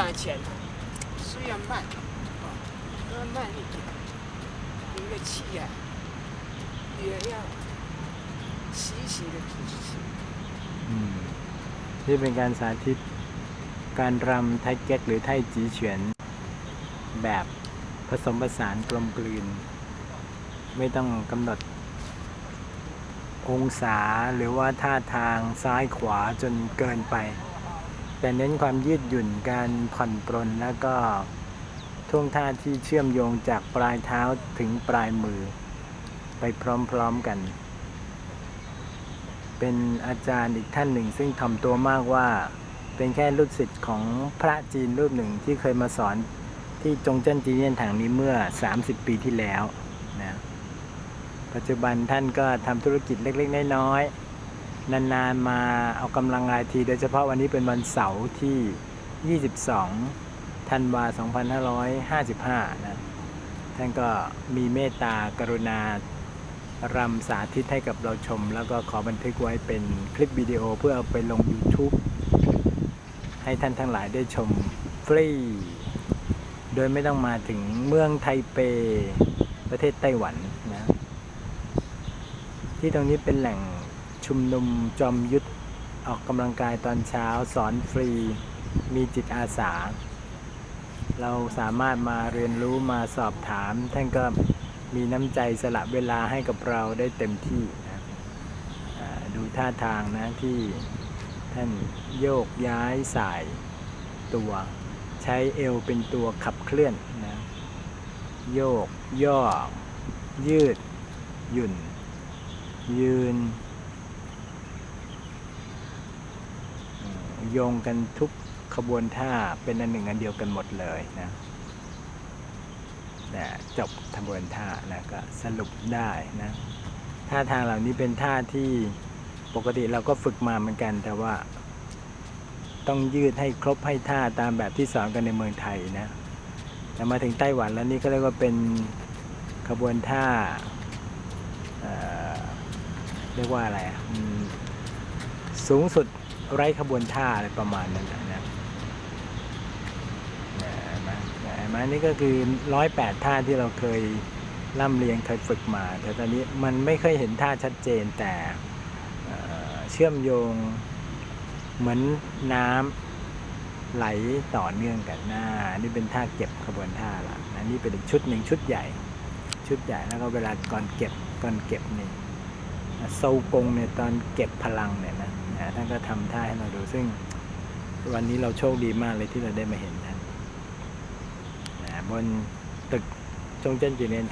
大前，虽然慢，啊，要慢一点，你的气呀、也要齐齐的吐气。 อืมนี่เป็นการสาธิต การรำไทเก๊กหรือไทจีเฉียน แบบผสมผสานกลมกลืน ไม่ต้องกำหนด องศาหรือว่าท่าทางซ้ายขวาจนเกินไป แต่เน้นความยืดหยุ่นการผ่อนปรนแล้วก็ท่วงท่าที่เชื่อมโยงจากปลายเท้าถึงปลายมือ ไปพร้อมๆกัน เป็นอาจารย์อีกท่านหนึ่ง ซึ่งถ่อมตัวมากว่าเป็นแค่ลูกศิษย์ของพระจีนรูปหนึ่งที่เคยมาสอนที่จงเจิ้นจีเนียนถังนี้เมื่อ 30 ปีที่แล้วนะปัจจุบันท่านก็ทำธุรกิจเล็กๆน้อยๆ นานๆมาเอากำลังงายที โดยเฉพาะวันนี้เป็นวันเสาร์ที่ 22 ธันวา 2555 นะ ท่านก็มีเมตตากรุณารำสาธิตให้กับเราชม แล้วก็ขอบันทึกไว้เป็นคลิปวิดีโอเพื่อเอาไปลง YouTube ให้ท่านทั้งหลายได้ชมฟรี โดยไม่ต้องมาถึงเมืองไทเป ประเทศไต้หวันนะ ที่ตรงนี้เป็นแหล่ง ชุมนุมจอมยุทธออกกำลังกายตอนเช้าสอนฟรี มีจิตอาสา เราสามารถมาเรียนรู้มาสอบถาม ท่านก็มีน้ำใจสละเวลาให้กับเราได้เต็มที่นะดูท่าทางนะที่ท่านโยกย้ายสายตัว ใช้เอวเป็นตัวขับเคลื่อนนะโยก ย่อ ยืด หยุ่น ยืนอืม โยงกันทุกขบวนท่าเป็นอันหนึ่งอันเดียวกันหมดเลยนะนะจบขบวนท่านะก็สรุปได้นะท่าทางเหล่านี้เป็นท่าที่ปกติเราก็ฝึกมาเหมือนกัน แต่ว่า ต้องยืดให้ครบให้ท่าตามแบบที่สอนกันในเมืองไทยนะแต่มาถึงไต้หวันแล้วนี่ก็เรียกว่าเป็นขบวนท่าเเรียกว่าอะไรสูงสุด ไร้ขบวนท่าอะไรประมาณนั้นนะนะนะเห็นไหมนะเห็นไหมนี่ก็คือร้อยแปดท่าที่เราเคยร่ำเรียนเคยฝึกมา แต่ตอนนี้มันไม่เคยเห็นท่าชัดเจนแต่เชื่อมโยงเหมือนน้ำไหลต่อเนื่องกันหน้า นี่เป็นท่าเก็บขบวนท่าละนะนี่เป็นอีกชุดหนึ่งชุดใหญ่ ชุดใหญ่แล้วก็เวลาก่อนเก็บก่อนเก็บนี่โซกงเนี่ยตอนเก็บพลังเนี่ย นะท่านก็ทำท่าให้เราดูซึ่ง วันนี้เราโชคดีมากเลยที่เราได้มาเห็นท่านนะบนตึกจงเจิ้นจีเนียน